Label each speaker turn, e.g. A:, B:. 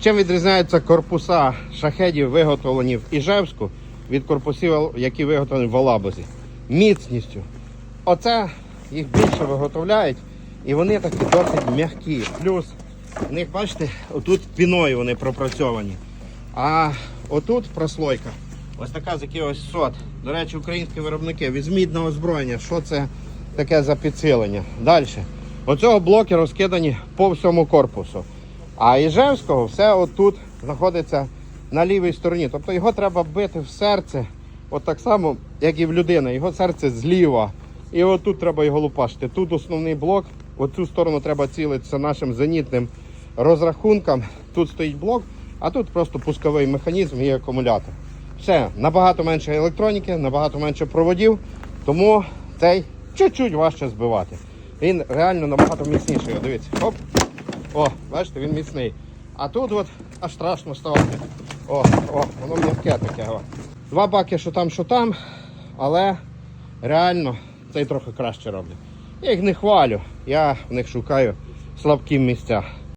A: Чим відрізняються корпуса шахедів, виготовлені в Іжевську, від корпусів, які виготовлені в Алабузі? Міцністю. Оце їх більше виготовляють, і вони такі досить м'які. Плюс в них, бачите, отут піною вони пропрацьовані. А отут прослойка. Ось така з якихось сот. До речі, українські виробники візьміть на озброєння, що це таке за підсилення. Далі. Оцього блоки розкидані по всьому корпусу. А Іжевського все отут знаходиться на лівій стороні. Тобто його треба бити в серце, от так само, як і в людини. Його серце зліва. І отут треба його лупашити. Тут основний блок, в цю сторону треба цілитися нашим зенітним розрахункам. Тут стоїть блок, а тут просто пусковий механізм і акумулятор. Все, набагато менше електроніки, набагато менше проводів, тому цей чуть-чуть важче збивати. Він реально набагато міцніший. Дивіться, оп. О, бачите, він міцний. А тут от аж страшно стало. О, о, воно м'яке таке. О. Два баки, що там, що там, але реально цей трохи краще роблять. Я їх не хвалю, я в них шукаю слабкі місця.